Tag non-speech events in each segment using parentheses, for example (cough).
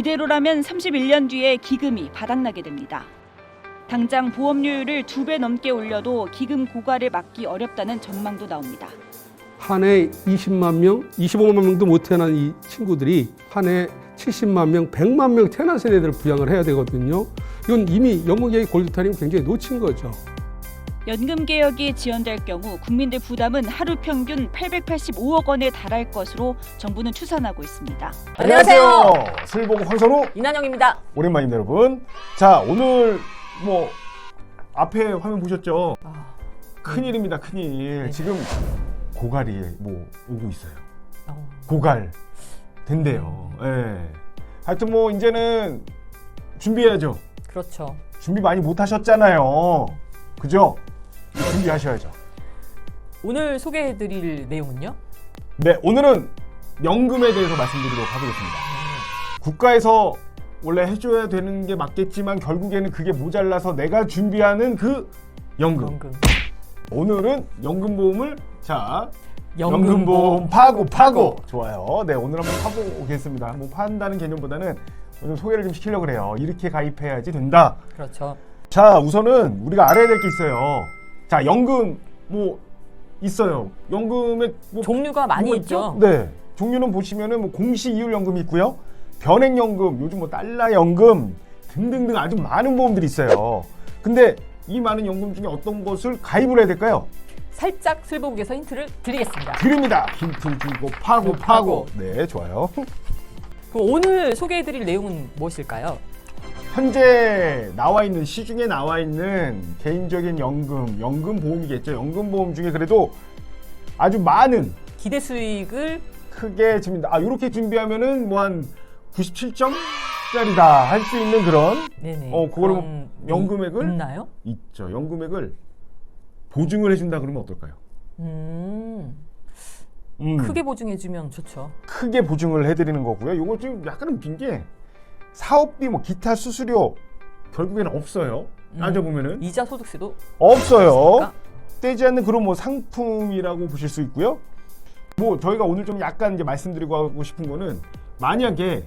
이대로라면 31년 뒤에 기금이 바닥나게 됩니다. 당장 보험료율을 두 배 넘게 올려도 기금 고갈을 막기 어렵다는 전망도 나옵니다. 한 해 20만 명, 25만 명도 못 태어난 이 친구들이 한 해 70만 명, 100만 명 태어난 세대들을 부양을 해야 되거든요. 이건 이미 연금계획 골드타임 굉장히 놓친 거죠. 연금 개혁이 지연될 경우 국민들 부담은 하루 평균 885억 원에 달할 것으로 정부는 추산하고 있습니다. 안녕하세요. 슬보고 황선우 이난영입니다. 오랜만입니다, 여러분. 자, 오늘 뭐 앞에 화면 보셨죠? 아, 큰일입니다, 큰일. 지금 고갈이 뭐 오고 있어요. 어, 고갈 된대요. 예. 하여튼 뭐 이제는 준비해야죠. 그렇죠. 준비 많이 못 하셨잖아요. 그죠? 준비하셔야죠. 오늘 소개해드릴 내용은요? 네, 오늘은 연금에 대해서 말씀드리도록 하겠습니다. 국가에서 원래 해줘야 되는 게 맞겠지만 결국에는 그게 모자라서 내가 준비하는 그 연금. 연금. 오늘은 연금보험을 자 연금보험. 파고 파고 좋아요. 네 오늘 한번 파고 오겠습니다. 뭐 판다는 개념보다는 오늘 소개를 좀 시키려고 그래요. 이렇게 가입해야지 된다. 그렇죠. 자 우선은 우리가 알아야 될 게 있어요. 자 연금 뭐 있어요. 연금의 뭐 종류가 많이 뭐가 있죠. 네. 종류는 보시면은 뭐 공시 이율 연금이 있고요. 변액 연금, 요즘 뭐 달러 연금 등등등 아주 많은 보험들이 있어요. 근데 이 많은 연금 중에 어떤 것을 가입을 해야 될까요? 살짝 슬보국에서 힌트를 드리겠습니다. 드립니다. 힌트 주고 파고 파고. 파고. 네, 좋아요. 그럼 오늘 소개해드릴 내용은 무엇일까요? 현재 나와 있는 시중에 나와 있는 개인적인 연금, 연금 보험이겠죠. 연금 보험 중에 그래도 아주 많은 기대 수익을 크게 지금 아 이렇게 준비하면은 뭐 한 97점짜리다 할 수 있는 그런 네네. 어, 그거를 뭐 연금액을? 이- 있나요? 있죠. 연금액을 보증을 해준다 그러면 어떨까요? 음, 음, 크게 보증해주면 좋죠. 크게 보증을 해드리는 거고요. 이거 좀 약간 웃긴 게 사업비 뭐 기타 수수료 결국에는 없어요. 음. 따져보면은 이자 소득세도 없어요. 떼지 않는 그런 뭐 상품이라고 보실 수 있고요. 뭐 저희가 오늘 좀 약간 이제 말씀드리고 하고 싶은 거는 만약에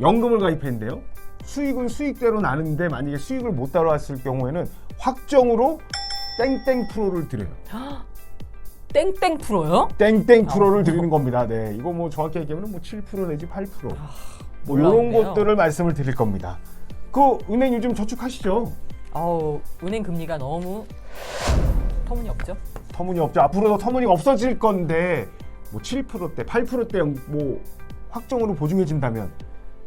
연금을 가입했는데요. 수익은 수익대로 나는데 만약에 수익을 못 따라왔을 경우에는 확정으로 땡땡 프로를 드려요. (gasps) 땡땡 프로요? 땡땡 프로를 어. 드리는 겁니다. 네, 이거 뭐 정확히 얘기하면 뭐7% 내지 8%. 뭐 이런. 것들을 말씀을 드릴 겁니다. 그 은행 요즘 저축하시죠? 아우 은행 금리가 너무 터무니없죠. 터무니없죠. 앞으로도 터무니가 없어질 건데 뭐 7%대, 8%대 뭐 확정으로 보증해 준다면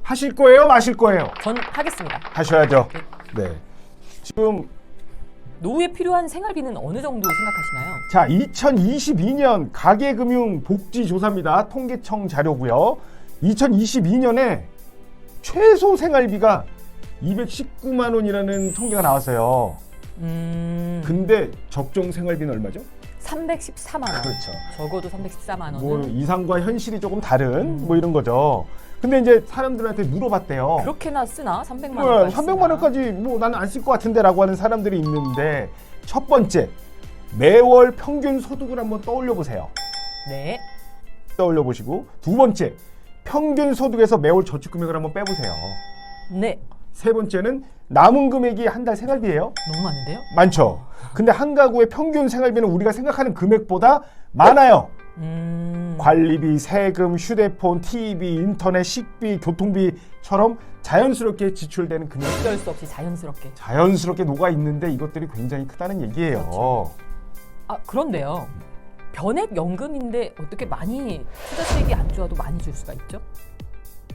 하실 거예요, 마실 거예요? 전 하겠습니다. 하셔야죠. 네. 지금 노후에 필요한 생활비는 어느 정도 생각하시나요? 자, 2022년 가계금융 복지조사입니다. 통계청 자료고요. 2022년에 최소 생활비가 219만 원이라는 통계가 나왔어요. 음, 근데 적정 생활비는 얼마죠? 314만 원. 그렇죠. 적어도 314만 원은 뭐 이상과 현실이 조금 다른 음. 뭐 이런 거죠. 근데 이제 사람들한테 물어봤대요. 그렇게나 쓰나? 300만 네, 원까지 300만 원까지 뭐 나는 안 쓸 것 같은데라고 하는 사람들이 있는데 첫 번째 매월 평균 소득을 한번 떠올려 보세요. 네. 떠올려 보시고 두 번째 평균 소득에서 매월 저축 금액을 한번 빼보세요. 네. 세 번째는 남은 금액이 한 달 생활비예요. 너무 많은데요? 많죠. 근데 한 가구의 평균 생활비는 우리가 생각하는 금액보다 많아요. 음. 관리비, 세금, 휴대폰, TV, 인터넷, 식비, 교통비처럼 자연스럽게 지출되는 금액이 어쩔 수 없이 자연스럽게. 자연스럽게 녹아 있는데 이것들이 굉장히 크다는 얘기예요. 그렇죠. 아, 그런데요. 변액 연금인데 어떻게 많이 투자 수익이 안 좋아도 많이 줄 수가 있죠?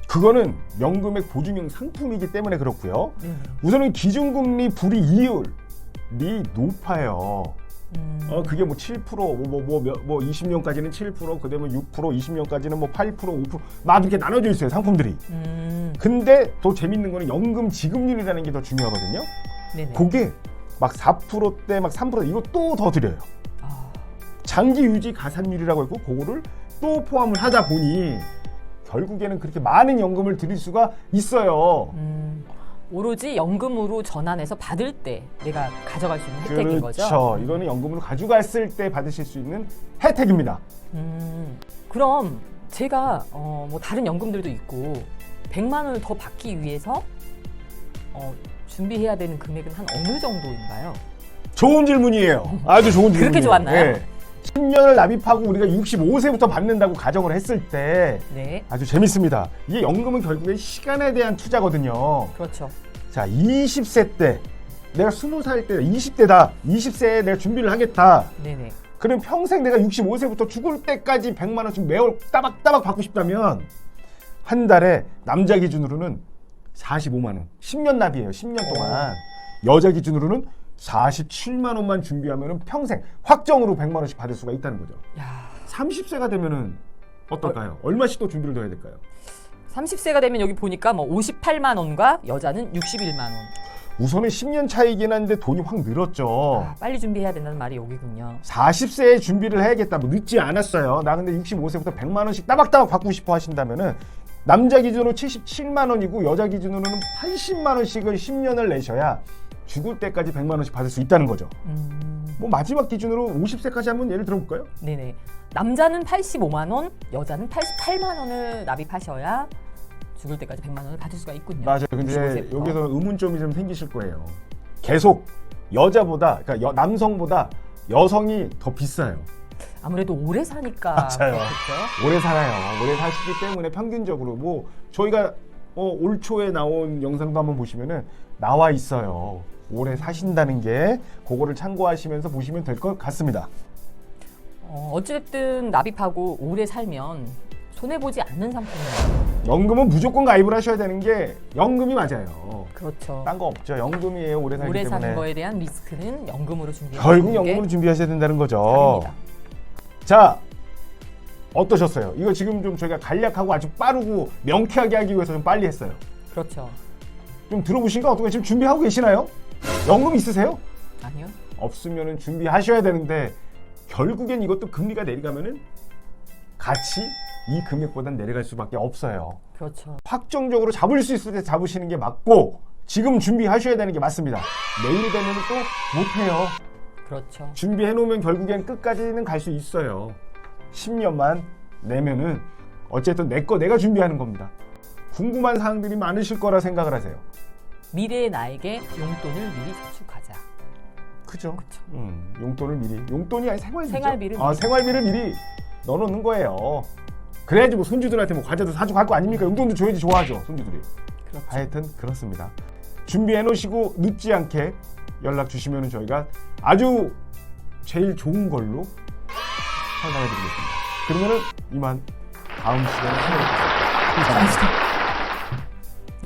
그거는 연금액 보증형 상품이기 때문에 그렇고요. 네. 우선은 기준금리 불이 이율이 높아요. 음. 어 그게 뭐 7%, 뭐 뭐 뭐, 뭐, 뭐 20년까지는 7%, 그 다음에 6%, 20년까지는 뭐 8%, 5%, 막 이렇게 나눠져 있어요 상품들이. 음. 근데 더 재밌는 거는 연금 지급률이라는 게 더 중요하거든요. 네네. 그게 막 4%대, 막 3% 이거 또 더 드려요. 아, 장기 유지 가산율이라고 했고 그거를 또 포함을 하다 보니 결국에는 그렇게 많은 연금을 드릴 수가 있어요. 음. 오로지 연금으로 전환해서 받을 때 내가 가져갈 수 있는 혜택인 거죠. 그렇죠. 이거는 연금으로 가져갔을 때 받으실 수 있는 혜택입니다. 음. 그럼 제가 어, 뭐 다른 연금들도 있고 100만 원을 더 받기 위해서 어, 준비해야 되는 금액은 한 어느 정도인가요? 좋은 질문이에요. 아주 좋은 (laughs) 질문이에요. 그렇게 좋았나요? 10년을 납입하고 우리가 65세부터 받는다고 가정을 했을 때 네, 아주 재밌습니다. 이게 연금은 결국에 시간에 대한 투자거든요. 그렇죠. 자, 20세 때 내가 20살 때 20대다. 20세에 내가 준비를 하겠다. 네네. 그럼 평생 내가 65세부터 죽을 때까지 100만 원씩 매월 따박따박 받고 싶다면 한 달에 남자 기준으로는 45만 원. 10년 납이에요. 10년 동안. 여자 기준으로는 47만 원만 준비하면 평생 확정으로 100만 원씩 받을 수가 있다는 거죠. 야, 30세가 되면은 어떨까요? 얼마씩 더 준비를 더 해야 될까요? 30세가 되면 여기 보니까 뭐 58만 원과 여자는 61만 원. 우선은 10년 차이긴 한데 돈이 확 늘었죠. 아, 빨리 준비해야 된다는 말이 여기군요. 40세에 준비를 해야겠다. 뭐 늦지 않았어요. 나 근데 65세부터 100만 원씩 따박따박 받고 싶어 하신다면은 남자 기준으로 77만 원이고 여자 기준으로는 80만 원씩을 10년을 내셔야 죽을 때까지 100만 원씩 받을 수 있다는 거죠. 음, 뭐 마지막 기준으로 50세까지 한번 예를 들어볼까요? 네네. 남자는 85만 원, 여자는 88만 원을 납입하셔야 죽을 때까지 100만 원을 받을 수가 있군요. 맞아요. 근데 65세 부터. 여기서 의문점이 좀 생기실 거예요. 계속 여자보다 그러니까 여- 남성보다 여성이 더 비싸요. 아무래도 오래 사니까 맞아요. 그렇겠죠. 오래 살아요. 오래 사시기 때문에 평균적으로 뭐 저희가 어, 올 초에 나온 영상도 한번 보시면은 나와 있어요. 오래 사신다는 게 그거를 참고하시면서 보시면 될 것 같습니다. 어, 어찌됐든 납입하고 오래 살면 손해 보지 않는 상품이에요. 연금은 무조건 가입을 하셔야 되는 게 연금이 맞아요. 그렇죠. 딴 거 없죠. 연금이에요. 오래 살기 오래 때문에. 사는 거에 대한 리스크는 연금으로 준비하는 결국 게 연금으로 준비하셔야 된다는 거죠. 답입니다. 자, 어떠셨어요? 이거 지금 좀 저희가 간략하고 아주 빠르고 명쾌하게 하기 위해서 좀 빨리 했어요. 그렇죠. 좀 들어보신가 어떻게 지금 준비하고 계시나요? 연금 있으세요? 아니요. 없으면은 준비하셔야 되는데 결국엔 이것도 금리가 내려가면은 같이 이 금액보단 내려갈 수밖에 없어요. 그렇죠. 확정적으로 잡을 수 있을 때 잡으시는 게 맞고 지금 준비하셔야 되는 게 맞습니다. 내일 되면 또 못해요. 그렇죠. 준비해 놓으면 결국엔 끝까지는 갈 수 있어요. 10년만 내면은 어쨌든 내 거 내가 준비하는 겁니다. 궁금한 사항들이 많으실 거라 생각을 하세요. 미래의 나에게 용돈을 미리 저축하자. 그죠? 그렇죠. 음, 용돈을 미리 용돈이 아니 생활비죠. 생활비를 아 미리. 생활비를 미리 넣어놓는 거예요. 그래야지 뭐 손주들한테 뭐 과자도 사주고 할 거 아닙니까? 용돈도 줘야지 좋아하죠 손주들이. 그렇죠. 하여튼 그렇습니다. 준비해 놓으시고 늦지 않게 연락 주시면 저희가 아주 제일 좋은 걸로 상담해 드리겠습니다. 그러면은 이만 다음 시간에 뵙겠습니다. 감사합니다.